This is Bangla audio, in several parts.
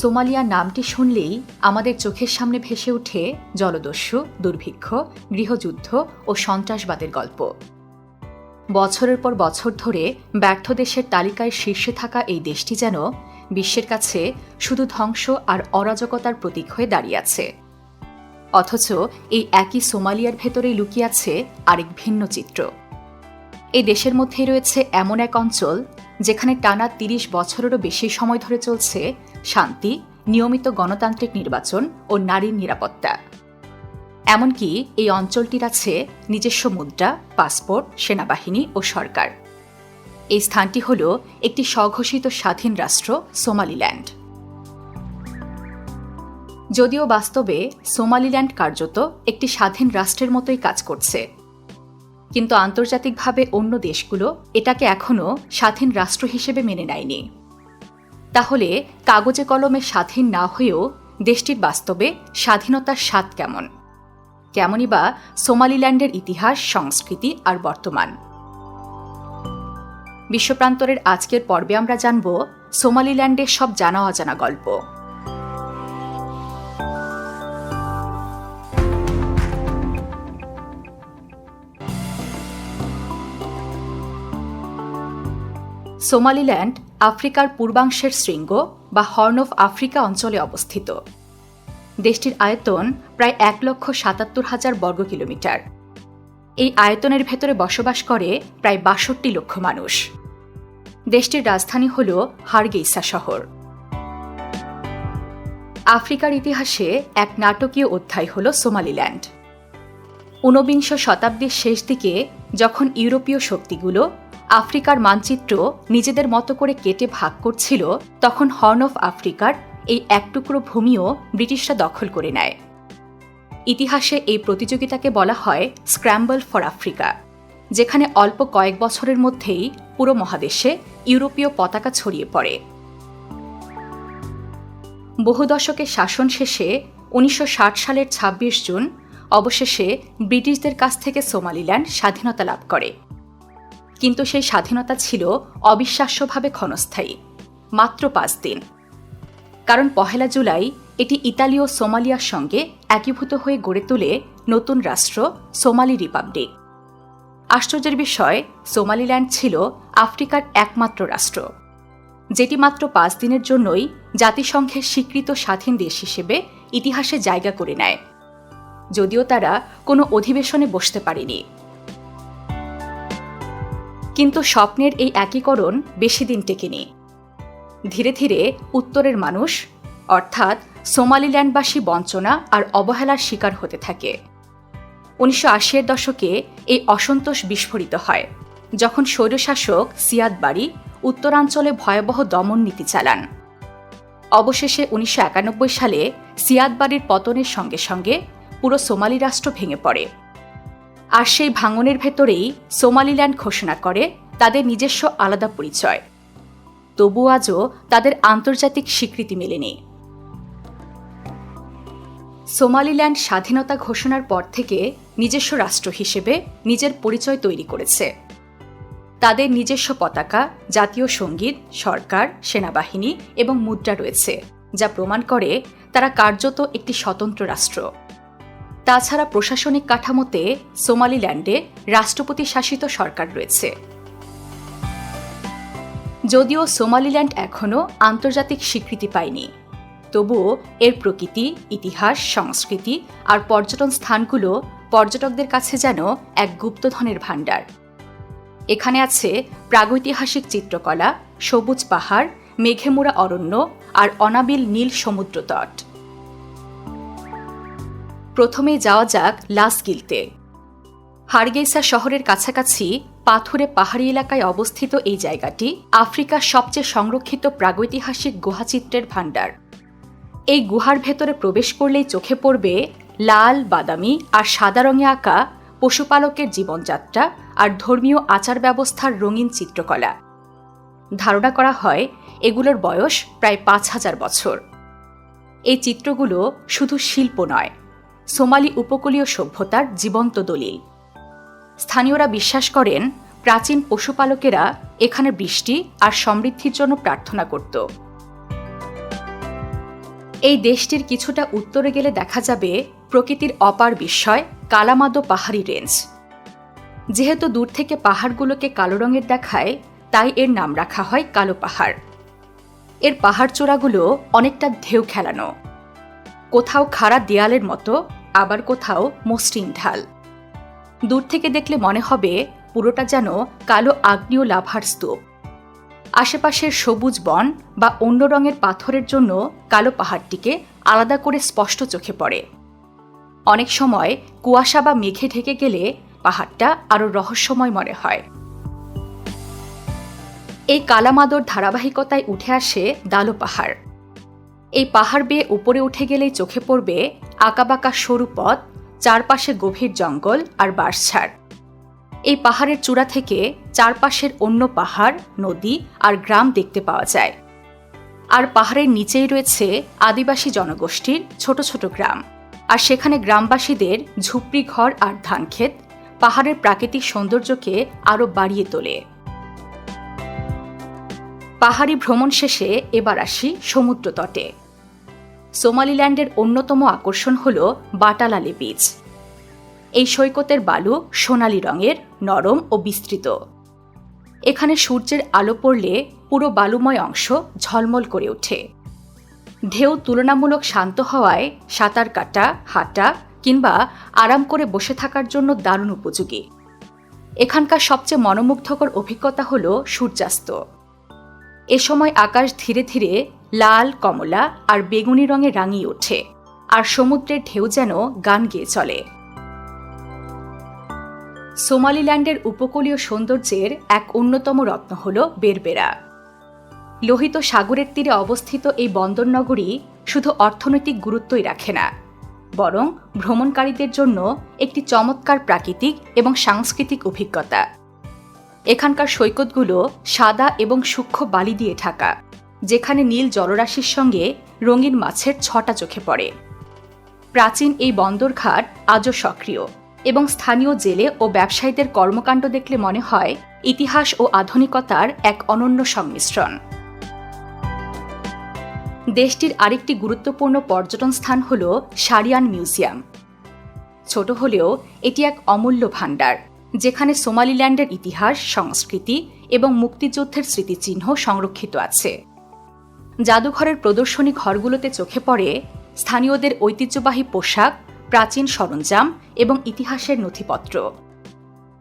সোমালিয়া নামটি শুনলেই আমাদের চোখের সামনে ভেসে ওঠে জলদস্যু, দুর্ভিক্ষ, গৃহযুদ্ধ ও সন্ত্রাসবাদের গল্প। বছরের পর বছর ধরে ব্যর্থ দেশের তালিকায় শীর্ষে থাকা এই দেশটি যেন বিশ্বের কাছে শুধু ধ্বংস আর অরাজকতার প্রতীক হয়ে দাঁড়িয়ে আছে। অথচ এই একই সোমালিয়ার ভেতরেই লুকিয়ে আছে আরেক ভিন্ন চিত্র। এই দেশের মধ্যেই রয়েছে এমন এক অঞ্চল যেখানে টানা তিরিশ বছরেরও বেশি সময় ধরে চলছে শান্তি, নিয়মিত গণতান্ত্রিক নির্বাচন ও নারীর নিরাপত্তা। এমনকি এই অঞ্চলটির আছে নিজস্ব মুদ্রা, পাসপোর্ট, সেনাবাহিনী ও সরকার। এই স্থানটি হল একটি স্বঘোষিত স্বাধীন রাষ্ট্র, সোমালিল্যান্ড। যদিও বাস্তবে সোমালিল্যান্ড কার্যত একটি স্বাধীন রাষ্ট্রের মতোই কাজ করছে। কিন্তু আন্তর্জাতিকভাবে অন্য দেশগুলো এটাকে এখনও স্বাধীন রাষ্ট্র হিসেবে মেনে নেয়নি। তাহলে কাগজে কলমে স্বাধীন না হয়েও দেশটির বাস্তবে স্বাধীনতার স্বাদ কেমন? কেমনই বা সোমালিল্যান্ডের ইতিহাস, সংস্কৃতি আর বর্তমান। বিশ্বপ্রান্তরের আজকের পর্বে আমরা জানব সোমালিল্যান্ডের সব জানা অজানা গল্প। সোমালিল্যান্ড, আফ্রিকার পূর্বাংশের শৃঙ্গ বা হর্ন অফ আফ্রিকা অঞ্চলে অবস্থিত। দেশটির আয়তন প্রায় এক লক্ষ সাতাত্তর হাজার বর্গ কিলোমিটার। এই আয়তনের ভেতরে বসবাস করে প্রায় বাষট্টি লক্ষ মানুষ। দেশটির রাজধানী হল হারগেইসা শহর। আফ্রিকার ইতিহাসে এক নাটকীয় অধ্যায় হল সোমালিল্যান্ড। ঊনবিংশ শতাব্দীর শেষ দিকে যখন ইউরোপীয় শক্তিগুলো আফ্রিকার মানচিত্র নিজেদের মতো করে কেটে ভাগ করছিল, তখন হর্ন অফ আফ্রিকার এই এক টুকরো ভূমিও ব্রিটিশরা দখল করে নেয়। ইতিহাসে এই প্রতিযোগিতাকে বলা হয় স্ক্র্যাম্বল ফর আফ্রিকা, যেখানে অল্প কয়েক বছরের মধ্যেই পুরো মহাদেশে ইউরোপীয় পতাকা ছড়িয়ে পড়ে। বহু দশকের শাসন শেষে উনিশশো ষাট সালের ২৬ জুন অবশেষে ব্রিটিশদের কাছ থেকে সোমালিল্যান্ড স্বাধীনতা লাভ করে। কিন্তু সেই স্বাধীনতা ছিল অবিশ্বাস্যভাবে ক্ষণস্থায়ী, মাত্র পাঁচ দিন। কারণ পহেলা জুলাই এটি ইতালি ও সোমালিয়ার সঙ্গে একীভূত হয়ে গড়ে তোলে নতুন রাষ্ট্র সোমালি রিপাবলিক। আশ্চর্যের বিষয়, সোমালিল্যান্ড ছিল আফ্রিকার একমাত্র রাষ্ট্র, যেটি মাত্র পাঁচ দিনের জন্যই জাতিসংঘের স্বীকৃত স্বাধীন দেশ হিসেবে ইতিহাসে জায়গা করে নেয়। যদিও তারা কোনো অধিবেশনে বসতে পারেনি। কিন্তু স্বপ্নের এই একীকরণ বেশি দিন টেকেনি। ধীরে ধীরে উত্তরের মানুষ, অর্থাৎ সোমালিল্যান্ডবাসী বঞ্চনা আর অবহেলার শিকার হতে থাকে। উনিশশো আশির দশকে এই অসন্তোষ বিস্ফোরিত হয়, যখন স্বৈরশাসক সিয়াদ বাড়ি উত্তরাঞ্চলে ভয়াবহ দমন নীতি চালান। অবশেষে উনিশশো একানব্বই সালে সিয়াদ বাড়ির পতনের সঙ্গে সঙ্গে পুরো সোমালি রাষ্ট্র ভেঙে পড়ে। আর সেই ভাঙনের ভেতরেই সোমালিল্যান্ড ঘোষণা করে তাদের নিজস্ব আলাদা পরিচয়। তবু আজও তাদের আন্তর্জাতিক স্বীকৃতি মেলেনি। সোমালিল্যান্ড স্বাধীনতা ঘোষণার পর থেকে নিজস্ব রাষ্ট্র হিসেবে নিজের পরিচয় তৈরি করেছে। তাদের নিজস্ব পতাকা, জাতীয় সংগীত, সরকার, সেনাবাহিনী এবং মুদ্রা রয়েছে, যা প্রমাণ করে তারা কার্যত একটি স্বতন্ত্র রাষ্ট্র। তাছাড়া প্রশাসনিক কাঠামোতে সোমালিল্যান্ডে রাষ্ট্রপতি শাসিত সরকার রয়েছে। যদিও সোমালিল্যান্ড এখনও আন্তর্জাতিক স্বীকৃতি পায়নি, তবুও এর প্রকৃতি, ইতিহাস, সংস্কৃতি আর পর্যটন স্থানগুলো পর্যটকদের কাছে যেন এক গুপ্তধনের ভাণ্ডার। এখানে আছে প্রাগৈতিহাসিক চিত্রকলা, সবুজ পাহাড়, মেঘেমোড়া অরণ্য আর অনাবিল নীল সমুদ্র তট প্রথমে যাওয়া যাক লাস গিলতে। হারগেসা শহরের কাছাকাছি পাথুরে পাহাড়ি এলাকায় অবস্থিত এই জায়গাটি আফ্রিকার সবচেয়ে সংরক্ষিত প্রাগৈতিহাসিক গুহাচিত্রের ভাণ্ডার। এই গুহার ভেতরে প্রবেশ করলেই চোখে পড়বে লাল, বাদামি আর সাদা রঙে আঁকা পশুপালকের জীবনযাত্রা আর ধর্মীয় আচার ব্যবস্থার রঙিন চিত্রকলা। ধারণা করা হয় এগুলোর বয়স প্রায় পাঁচ হাজার বছর। এই চিত্রগুলো শুধু শিল্প নয় সোমালি উপকূলীয় সভ্যতার জীবন্ত দলিল। স্থানীয়রা বিশ্বাস করেন, প্রাচীন পশুপালকেরা এখানে বৃষ্টি আর সমৃদ্ধির জন্য প্রার্থনা করত। এই দেশটির কিছুটা উত্তরে গেলে দেখা যাবে প্রকৃতির অপার বিস্ময়, কালামাদো পাহাড়ি রেঞ্জ। যেহেতু দূর থেকে পাহাড়গুলোকে কালো রঙের দেখায়, তাই এর নাম রাখা হয় কালো পাহাড়। এর পাহাড় চূড়াগুলো অনেকটা ঢেউ খেলানো। কোথাও খাড়া দেয়ালের মতো আবার কোথাও মসৃণ ঢাল। দূর থেকে দেখলে মনে হবে পুরোটা যেন কালো আগ্নেয় লাভার স্তূপ। আশেপাশের সবুজ বন বা অন্য রঙের পাথরের জন্য কালো পাহাড়টিকে আলাদা করে স্পষ্ট চোখে পড়ে। অনেক সময় কুয়াশা বা মেঘে ঢেকে গেলে পাহাড়টা আরও রহস্যময় মনে হয়। এই কালামাদর ধারাবাহিকতায় উঠে আসে দালো পাহাড়। এই পাহাড় বেয়ে উপরে উঠে গেলেই চোখে পড়বে আঁকাবাঁকা সরু পথ, চারপাশে গভীর জঙ্গল আর বাঁশঝাড়। এই পাহাড়ের চূড়া থেকে চারপাশের অন্য পাহাড়, নদী আর গ্রাম দেখতে পাওয়া যায়। আর পাহাড়ের নিচেই রয়েছে আদিবাসী জনগোষ্ঠীর ছোট ছোট গ্রাম। আর সেখানে গ্রামবাসীদের ঝুপড়ি ঘর আর ধানক্ষেত পাহাড়ের প্রাকৃতিক সৌন্দর্যকে আরও বাড়িয়ে তোলে। পাহাড়ি ভ্রমণ শেষে এবার আসি সমুদ্র তটে। সোমালিল্যান্ডের অন্যতম আকর্ষণ হল বাটালালি বিচ। এই সৈকতের বালু সোনালি রঙের, নরম ও বিস্তৃত। এখানে সূর্যের আলো পড়লে পুরো বালুময় অংশ ঝলমল করে ওঠে। ঢেউ তুলনামূলক শান্ত হওয়ায় সাঁতার কাটা, হাঁটা কিংবা আরাম করে বসে থাকার জন্য দারুণ উপযোগী। এখানকার সবচেয়ে মনোমুগ্ধকর অভিজ্ঞতা হল সূর্যাস্ত। এ সময় আকাশ ধীরে ধীরে লাল, কমলা আর বেগুনি রঙে রাঙিয়ে ওঠে, আর সমুদ্রের ঢেউ যেন গান গেয়ে চলে। সোমালিল্যান্ডের উপকূলীয় সৌন্দর্যের এক অন্যতম রত্ন হল বেরবেরা। লোহিত সাগরের তীরে অবস্থিত এই বন্দরনগরী শুধু অর্থনৈতিক গুরুত্বই রাখে না, বরং ভ্রমণকারীদের জন্য একটি চমৎকার প্রাকৃতিক এবং সাংস্কৃতিক অভিজ্ঞতা। এখানকার সৈকতগুলো সাদা এবং সূক্ষ্ম বালি দিয়ে ঢাকা, যেখানে নীল জলরাশির সঙ্গে রঙিন মাছের ছটা চোখে পড়ে। প্রাচীন এই বন্দরঘাট আজও সক্রিয় এবং স্থানীয় জেলে ও ব্যবসায়ীদের কর্মকাণ্ড দেখলে মনে হয় ইতিহাস ও আধুনিকতার এক অনন্য সংমিশ্রণ। দেশটির আরেকটি গুরুত্বপূর্ণ পর্যটন স্থান হল সারিয়ান মিউজিয়াম। ছোট হলেও এটি এক অমূল্য ভাণ্ডার। যেখানে সোমালিল্যান্ডের ইতিহাস, সংস্কৃতি এবং মুক্তিযুদ্ধের স্মৃতিচিহ্ন সংরক্ষিত আছে। জাদুঘরের প্রদর্শনী ঘরগুলোতে চোখে পড়ে স্থানীয়দের ঐতিহ্যবাহী পোশাক, প্রাচীন সরঞ্জাম এবং ইতিহাসের নথিপত্র।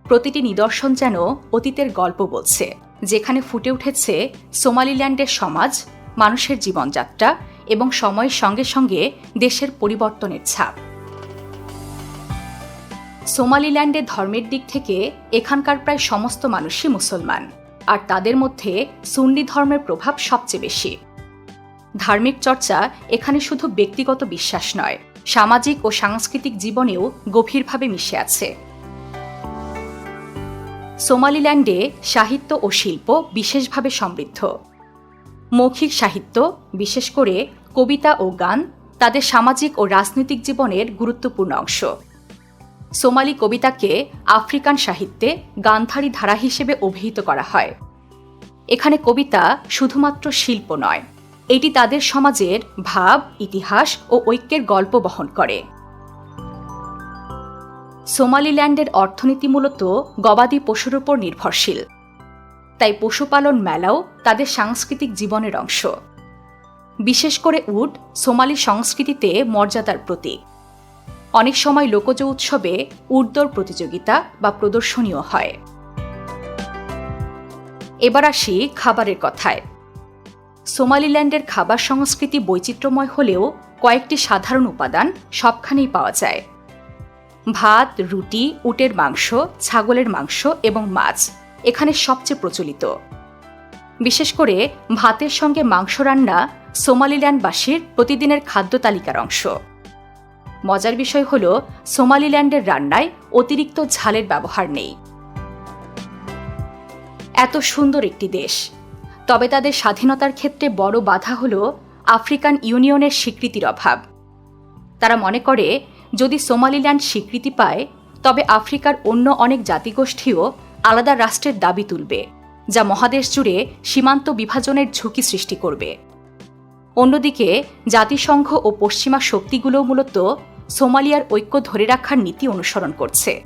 প্রতিটি নিদর্শন যেন অতীতের গল্প বলছে, যেখানে ফুটে উঠেছে সোমালিল্যান্ডের সমাজ, মানুষের জীবনযাত্রা এবং সময়ের সঙ্গে সঙ্গে দেশের পরিবর্তনের ছাপ। সোমালিল্যান্ডের ধর্মের দিক থেকে এখানকার প্রায় সমস্ত মানুষই মুসলমান, আর তাদের মধ্যে সুন্নি ধর্মের প্রভাব সবচেয়ে বেশি। ধার্মিক চর্চা এখানে শুধু ব্যক্তিগত বিশ্বাস নয়, সামাজিক ও সাংস্কৃতিক জীবনেও গভীরভাবে মিশে আছে। সোমালিল্যান্ডে সাহিত্য ও শিল্প বিশেষভাবে সমৃদ্ধ। মৌখিক সাহিত্য, বিশেষ করে কবিতা ও গান, তাদের সামাজিক ও রাজনৈতিক জীবনের গুরুত্বপূর্ণ অংশ। সোমালি কবিতাকে আফ্রিকান সাহিত্যে গান্ধারী ধারা হিসেবে অভিহিত করা হয়। এখানে কবিতা শুধুমাত্র শিল্প নয়, এটি তাদের সমাজের ভাব, ইতিহাস ও ঐক্যের গল্প বহন করে। সোমালিল্যান্ডের অর্থনীতি মূলত গবাদি পশুর উপর নির্ভরশীল। তাই পশুপালন মেলাও তাদের সাংস্কৃতিক জীবনের অংশ। বিশেষ করে উট সোমালি সংস্কৃতিতে মর্যাদার প্রতীক। অনেক সময় লোকজ উৎসবে উর্দর প্রতিযোগিতা বা প্রদর্শনীয় হয়। এবার আসি খাবারের কথায়। সোমালিল্যান্ডের খাবার সংস্কৃতি বৈচিত্র্যময় হলেও কয়েকটি সাধারণ উপাদান সবখানেই পাওয়া যায়। ভাত, রুটি, উটের মাংস, ছাগলের মাংস এবং মাছ এখানে সবচেয়ে প্রচলিত। বিশেষ করে ভাতের সঙ্গে মাংস রান্না সোমালিল্যান্ডবাসীর প্রতিদিনের খাদ্য তালিকার অংশ। মজার বিষয় হল, সোমালিল্যান্ডের রান্নায় অতিরিক্ত ঝালের ব্যবহার নেই। এত সুন্দর একটি দেশ। তবে তাদের স্বাধীনতার ক্ষেত্রে বড় বাধা হল আফ্রিকান ইউনিয়নের স্বীকৃতির অভাব। তারা মনে করে, যদি সোমালিল্যান্ড স্বীকৃতি পায়, তবে আফ্রিকার অন্য অনেক জাতিগোষ্ঠীও আলাদা রাষ্ট্রের দাবি তুলবে, যা মহাদেশ জুড়ে সীমান্ত বিভাজনের ঝুঁকি সৃষ্টি করবে। অন্যদিকে, জাতিসংঘ ও পশ্চিমা শক্তিগুলো মূলত সোমালিয়ার ঐক্য ধরে রাখার নীতি অনুসরণ করছে।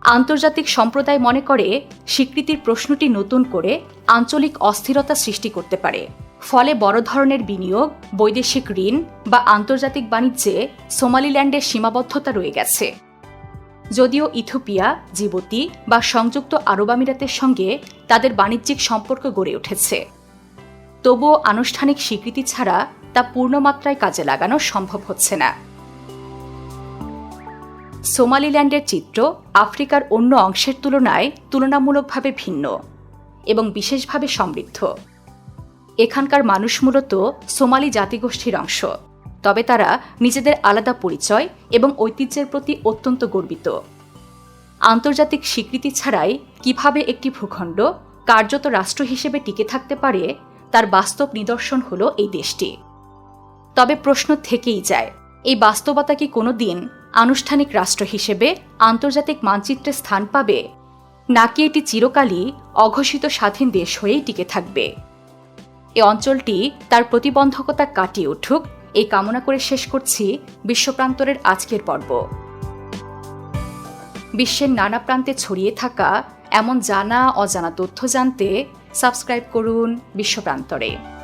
আন্তর্জাতিক সম্প্রদায় মনে করে, স্বীকৃতির প্রশ্নটি নতুন করে আঞ্চলিক অস্থিরতা সৃষ্টি করতে পারে। ফলে বড় ধরনের বিনিয়োগ, বৈদেশিক ঋণ বা আন্তর্জাতিক বাণিজ্যে সোমালিল্যান্ডের সীমাবদ্ধতা রয়ে গেছে। যদিও ইথোপিয়া জিবুতি বা সংযুক্ত আরব আমিরাতের সঙ্গে তাদের বাণিজ্যিক সম্পর্ক গড়ে উঠেছে। তবুও আনুষ্ঠানিক স্বীকৃতি ছাড়া তা পূর্ণমাত্রায় কাজে লাগানো সম্ভব হচ্ছে না। সোমালিল্যান্ডের চিত্র আফ্রিকার অন্য অংশের তুলনায় তুলনামূলকভাবে ভিন্ন এবং বিশেষভাবে সমৃদ্ধ। এখানকার মানুষ মূলত সোমালি জাতিগোষ্ঠীর অংশ, তবে তারা নিজেদের আলাদা পরিচয় এবং ঐতিহ্যের প্রতি অত্যন্ত গর্বিত। আন্তর্জাতিক স্বীকৃতি ছাড়াই কীভাবে একটি ভূখণ্ড কার্যত রাষ্ট্র হিসেবে টিকে থাকতে পারে তার বাস্তব নিদর্শন হল এই দেশটি। তবে প্রশ্ন থেকেই যায়, এই বাস্তবতা কি কোনো দিন আনুষ্ঠানিক রাষ্ট্র হিসেবে আন্তর্জাতিক মানচিত্রে স্থান পাবে, নাকি এটি চিরকালই অঘোষিত স্বাধীন দেশ হয়েই টিকে থাকবে? এ অঞ্চলটি তার প্রতিবন্ধকতা কাটিয়ে উঠুক, এই কামনা করে শেষ করছি বিশ্বপ্রান্তরের আজকের পর্ব। বিশ্বের নানা প্রান্তে ছড়িয়ে থাকা এমন জানা অজানা তথ্য জানতে সাবস্ক্রাইব করুন বিশ্বপ্রান্তরে